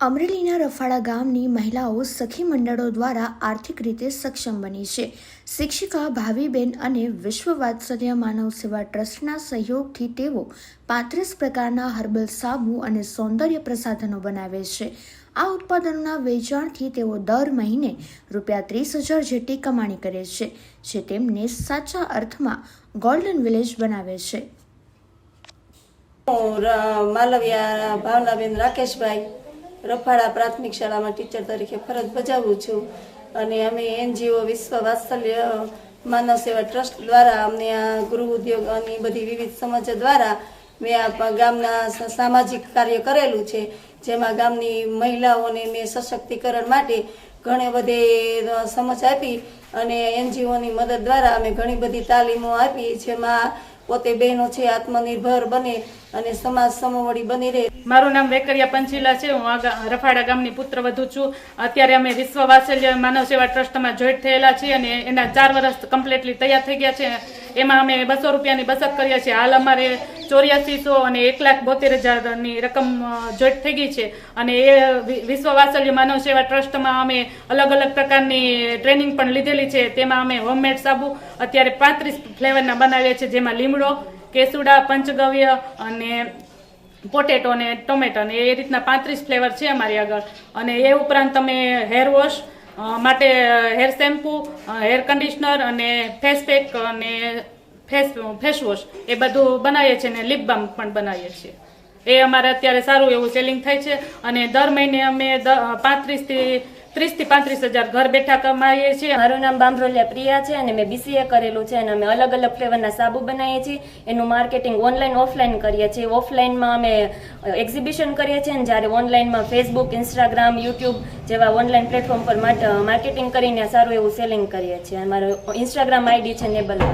અમરેલીના રફાળા ગામની મહિલાઓ સખી મંડળો દ્વારા આર્થિક રીતે સક્ષમ બની છે. શિક્ષિકા ભાવીબેન અને વિશ્વ વાત્સલ્ય માનવ સેવા ટ્રસ્ટના સહયોગથી તેઓ પાંત્રીસ પ્રકારના હર્બલ સાબુ અને સૌંદર્ય પ્રસાધનો બનાવે છે. આ ઉત્પાદનોના વેચાણથી તેઓ દર મહિને રૂપિયા ત્રીસ હજાર જેટલી કમાણી કરે છે, જે તેમને સાચા અર્થમાં ગોલ્ડન વિલેજ બનાવે છે. માલવિયા, ભાવનાબેન, રાકેશભાઈ રફાળા પ્રાથમિક શાળામાં ટીચર તરીકે ફરજ બજાવું છું. અને અમે એનજીઓ, વિશ્વ વાત્સલ્ય, માનવ સેવા ટ્રસ્ટ દ્વારા અમને આ ગૃહ ઉદ્યોગ અને બધી વિવિધ સમજ દ્વારા મેં આ ગામના સામાજિક કાર્ય કરેલું છે. જેમાં ગામની મહિલાઓને મેં સશક્તિકરણ માટે ઘણી બધી સમજ આપી અને એનજીઓની મદદ દ્વારા અમે ઘણી બધી તાલીમો આપી. જેમાં પોતે બહેનો છે, આત્મનિર્ભર બને અને સમાજ સમોવડી બની રહે. મારું નામ વેકરિયા પંચીલા છે, હું રફાડા ગામની પુત્રવધુ છું. અત્યારે અમે વિશ્વ વાત્સલ્ય માનવ સેવા ટ્રસ્ટમાં જોઈન્ટ થયેલા છીએ અને એના ચાર વર્ષ કમ્પ્લીટલી તૈયાર થઈ ગયા છે. એમાં અમે બસો રૂપિયાની બચત કરીએ છીએ. હાલ અમારે ચોર્યાસીસો અને એક લાખ બોતેર હજારની રકમ જોઈટ થઈ ગઈ છે. અને એ વિશ્વ વાત્સલ્ય માનવ સેવા ટ્રસ્ટમાં અમે અલગ અલગ પ્રકારની ટ્રેનિંગ પણ લીધેલી છે. તેમાં અમે હોમમેડ સાબુ, અત્યારે પાંત્રીસ ફ્લેવરના બનાવીએ છીએ, જેમાં લીમડો, કેસુડા, પંચગવ્ય અને પોટેટો અને ટોમેટો ને એ રીતના પાંત્રીસ ફ્લેવર છે અમારી આગળ. અને એ ઉપરાંત તમે હેર વોશ માટે હેર શેમ્પૂ હેર કન્ડિશનર અને ફેસ પેક અને ફેસ ફેસ વોશ, એ બધું બનાવીએ છીએ ને લિપ બામ પણ બનાવીએ છીએ. એ અમારે અત્યારે સારું એવું સેલિંગ થાય છે અને દર મહિને અમે પાંત્રીસથી, ત્રીસથી પાંત્રીસ હજાર ઘર બેઠા કમાઈએ છીએ. મારું નામ બામરોલિયા પ્રિયા છે અને મેં બીસીએ કરેલું છે અને અમે અલગ અલગ ફ્લેવરના સાબુ બનાવીએ છીએ. એનું માર્કેટિંગ ઓનલાઈન ઓફલાઈન કરીએ છીએ. ઓફલાઈનમાં અમે એક્ઝિબિશન કરીએ છીએ અને જ્યારે ઓનલાઈનમાં ફેસબુક ઇન્સ્ટાગ્રામ યુટ્યુબ જેવા ઓનલાઈન પ્લેટફોર્મ પર માર્કેટિંગ કરીને સારું એવું સેલિંગ કરીએ છીએ. અમારું ઇન્સ્ટાગ્રામ આઈડી છે નેબલ